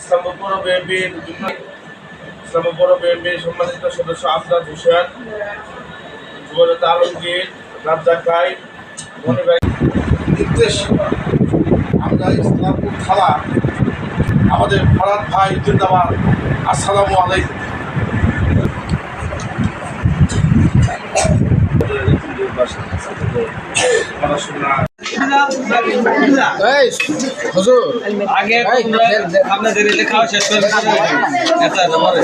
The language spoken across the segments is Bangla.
ইসলামপুর পৌর বিএনপির ইসলামপুর বিএনপির সম্মানিত সদস্য আফরাজ হোসেন যুবনেতা আলমগীর রাজ্জাক ভাই মনি ভাই। নির্দেশ আমরা ইসলামপুর থানা আমাদের ফরাদ ভাই জিন্দাবাদ আসসালামু আলাইকুম। পড়াশোনা এই হুজুর। আগে আপনাদের এটা খাওয়া শেষ করে এটা পরে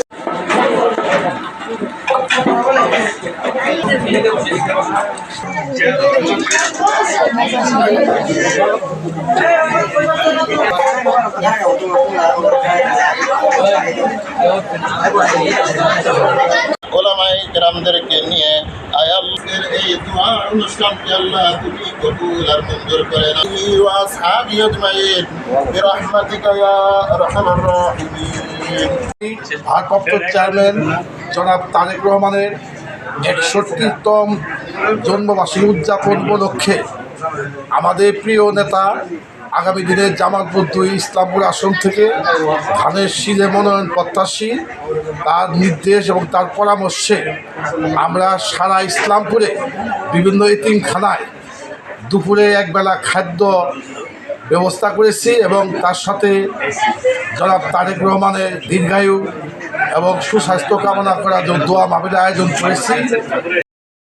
ওলামাই গ্রামদেরকে নিয়ে আয়ালের এই দোয়া অনুষ্ঠানকে আল্লাহ তুমি কবুল আর মঞ্জুর করে ভারপ্রাপ্ত চেয়ারম্যান জনাব তারেক রহমানের একষট্টিতম জন্মবার্ষিকী উদযাপন উপলক্ষে আমাদের প্রিয় নেতা আগামী দিনে জামালপুর দুই ইসলামপুর আসন থেকে ধানের শিলে মনোনয়ন প্রত্যাশী। তার নির্দেশ এবং তার পরামর্শে আমরা সারা ইসলামপুরে বিভিন্ন এতিমখানায় দুপুরে একবেলা খাদ্য ব্যবস্থা করেছি এবং তার সাথে জনাব তারেক রহমানের দীর্ঘায়ু এবং সুস্বাস্থ্য কামনা করার জন্য দোয়া মাহবিলের আয়োজন করেছি।